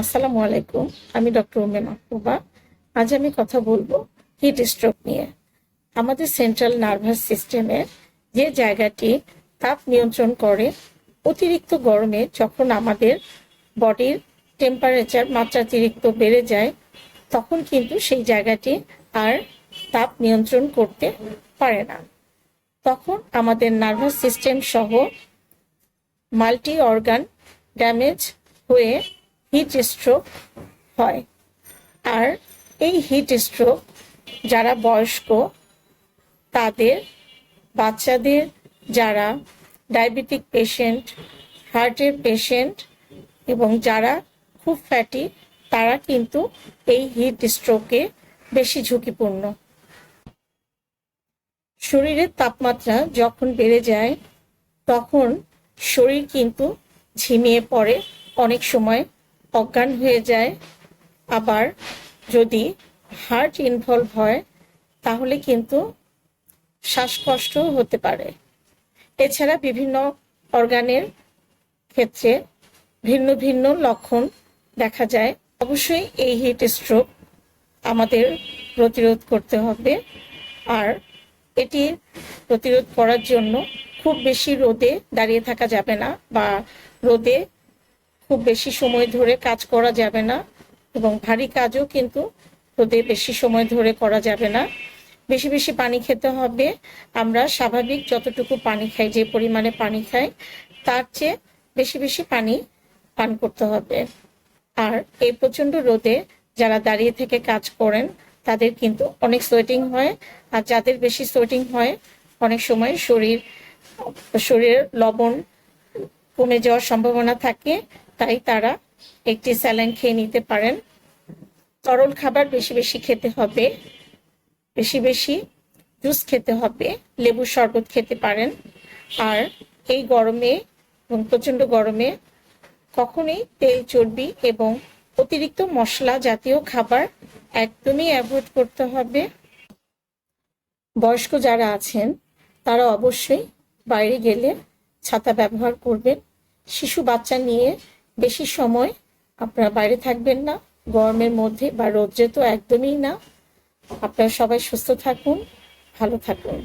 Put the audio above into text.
আসসালামু আলাইকুম, আমি ডক্টর উমে মাহবুবা। আজ আমি কথা বলব হিট স্ট্রোক নিয়ে। আমাদের সেন্ট্রাল নার্ভাস সিস্টেমের যে জায়গাটি তাপ নিয়ন্ত্রণ করে, অতিরিক্ত গরমে যখন আমাদের বডির টেম্পারেচার মাত্রাতিরিক্ত বেড়ে যায়, তখন কিন্তু সেই জায়গাটি আর তাপ নিয়ন্ত্রণ করতে পারে না। তখন আমাদের নার্ভাস সিস্টেম সহ মাল্টি অর্গান ড্যামেজ হয়ে হিট স্ট্রোক হয়। আর এই হিট স্ট্রোক যারা বয়স্ক, তাদের বাচ্চাদের যারা ডায়াবেটিক পেশেন্ট হার্টের পেশেন্ট এবং যারা খুব ফ্যাটি তারা কিন্তু এই হিট স্ট্রোকে বেশি ঝুঁকিপূর্ণ। শরীরের তাপমাত্রা যখন বেড়ে যায়, তখন শরীর কিন্তু ঝিমিয়ে পড়ে অনেক সময়। অজ্ঞান হয়ে যায়। আবার যদি হার্ট ইনভলভ হয়, তাহলে কিন্তু শ্বাসকষ্ট হতে পারে। এছাড়া বিভিন্ন অর্গানের ক্ষেত্রে ভিন্ন ভিন্ন লক্ষণ দেখা যায়। অবশ্যই এই হিট স্ট্রোক আমাদের প্রতিরোধ করতে হবে। আর এটি প্রতিরোধ করার জন্য খুব বেশি রোদে দাঁড়িয়ে থাকা যাবে না বা রোদে খুব বেশি সময় ধরে কাজ করা যাবে না এবং ভারী কাজও কিন্তু রোদে বেশি সময় ধরে করা যাবে না। বেশি বেশি পানি খেতে হবে। আমরা স্বাভাবিক যতটুকু পানি খাই, যে পরিমাণে পানি খাই, তার চেয়ে বেশি বেশি পানি পান করতে হবে। আর এই প্রচণ্ড রোদে যারা দাঁড়িয়ে থেকে কাজ করেন, তাদের কিন্তু অনেক সোয়েটিং হয়। আর যাদের বেশি সোয়েটিং হয়, অনেক সময় শরীর, শরীরের লবণ কমে যাওয়ার সম্ভাবনা থাকে, তাই তারা একটি স্যালাইন খেয়ে নিতে পারেন। তরল খাবার বেশি বেশি খেতে হবে, বেশি বেশি জুস খেতে হবে লেবুর শরবত খেতে পারেন। আর এই গরমে এবং প্রচণ্ড গরমে কখনোই তেল, চর্বি এবং অতিরিক্ত মশলা জাতীয় খাবার একদমই অ্যাভয়েড করতে হবে। বয়স্ক যারা আছেন, তারা অবশ্যই বাইরে গেলে ছাতা ব্যবহার করবেন। শিশু বাচ্চা নিয়ে বেশি সময় আপনারা বাইরে থাকবেন না, গরমের মধ্যে বা রোদ্রে তো একদমই না। আপনারা সবাই সুস্থ থাকুন, ভালো থাকুন।